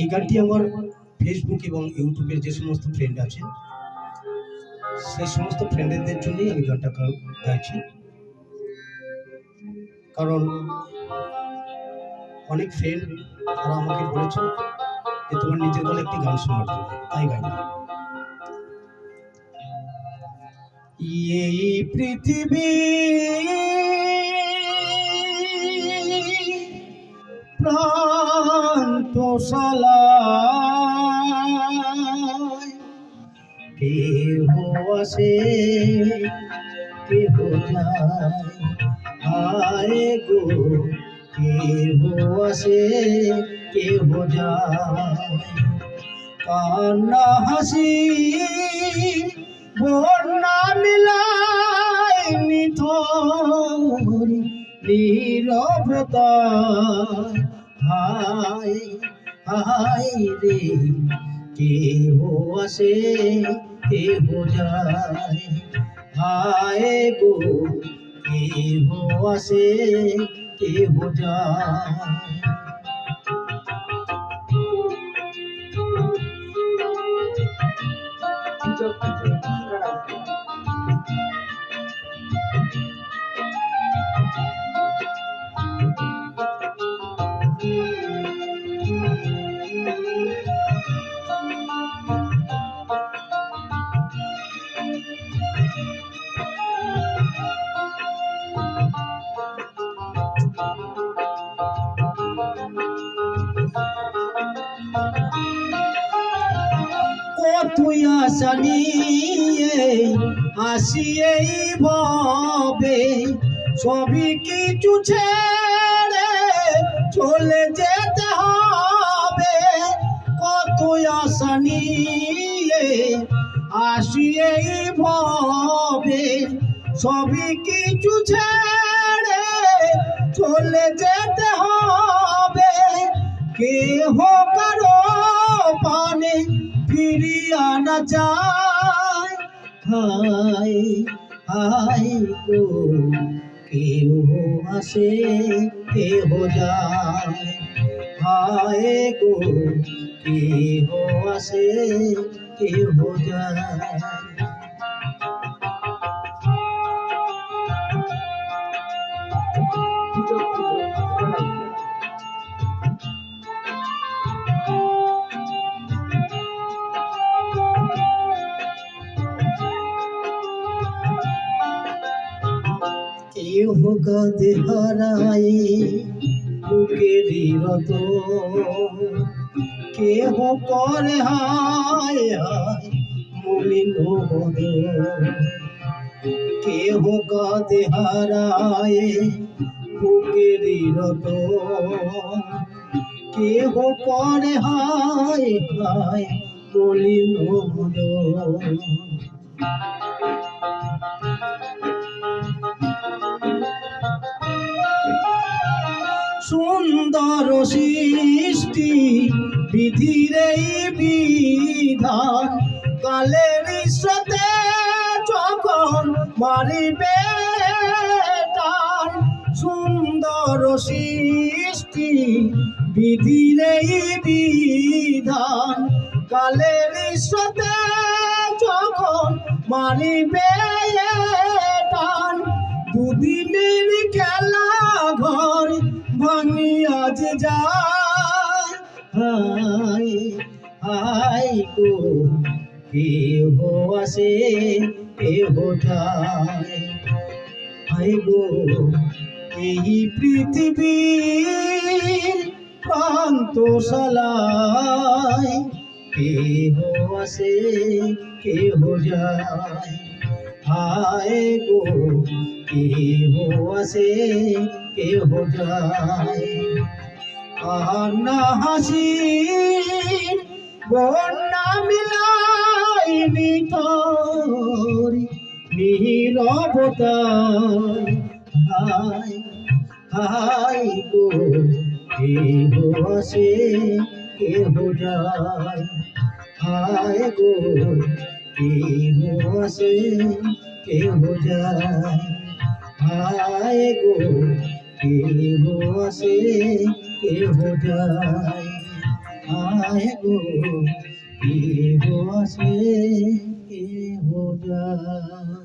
এই গানটি আমার ফেসবুক এবং ইউটিউবের যে সমস্ত ফ্রেন্ড আছে, সেই সমস্ত ফ্রেন্ডদের জন্যই আমি গানটা গাইছি। কারণ অনেক ফ্রেন্ড তারা আমাকে বলেছে যে তোমার নিজের গলা একটি গান শোনার জন্য, তাই গাইলাম। এই পৃথিবী প্রান্তশালায় কেহ আসে, কেহ যায় গো। কেহ আসে, কেহ কান্না, হাসি, বন্যা মিলাই নিথর, নীরবতা। হায় হায় রে কেহ আসে কেহ যায়? হায় গো কেহ আসে কেহ যায়? কতই আশা নিয়ে আসি এই ভবে সবই কিছু ছেড়ে চলে যেতে হবে। কতই আশা নিয়ে আসি ভবে, সবই কিছু ছেড়ে চলে যেতে হবে। কেহ কারও পানে ফিরিয়া না যায়। হাই হায় গো, কেহ আসে, কেহ যায়। হায় গো, কেহ আসে কেহ যায় কেহ কাঁদে হারাই বুকেরই রত কেহ করে হায় হায় বদ কেহ কাঁদে হারায় বুকেরই রত। কেহ করে হায় হায় বদ সুন্দর সৃষ্টি বিধির এই বিধান কালের সাথে যখন মারিবে টান সুন্দর সৃষ্টি, বিধির এই বিধান কালের সাথে যখন মারিবে টান দুদিনের খেলা ঘর ভাঙি আজ যায়। হাই গো কেহ আসে কেহ যায় হাই গো, এই পৃথিবীর প্রান্ত প্রান্তশালায় কেহ আসে কেহ যায়। হায় গো কেহ আসে কেহ যায়। না হাসি বন্যা মিলাই নিতরি নীরবতায়। হায় হায় গো, কেহ আসে কেহ যায়? হায় গো, কেহ আসে কেহ যায়? হায় গো, কেহ আসে কেহ যায়? যায় গো কেহ আসে কেহ যায়।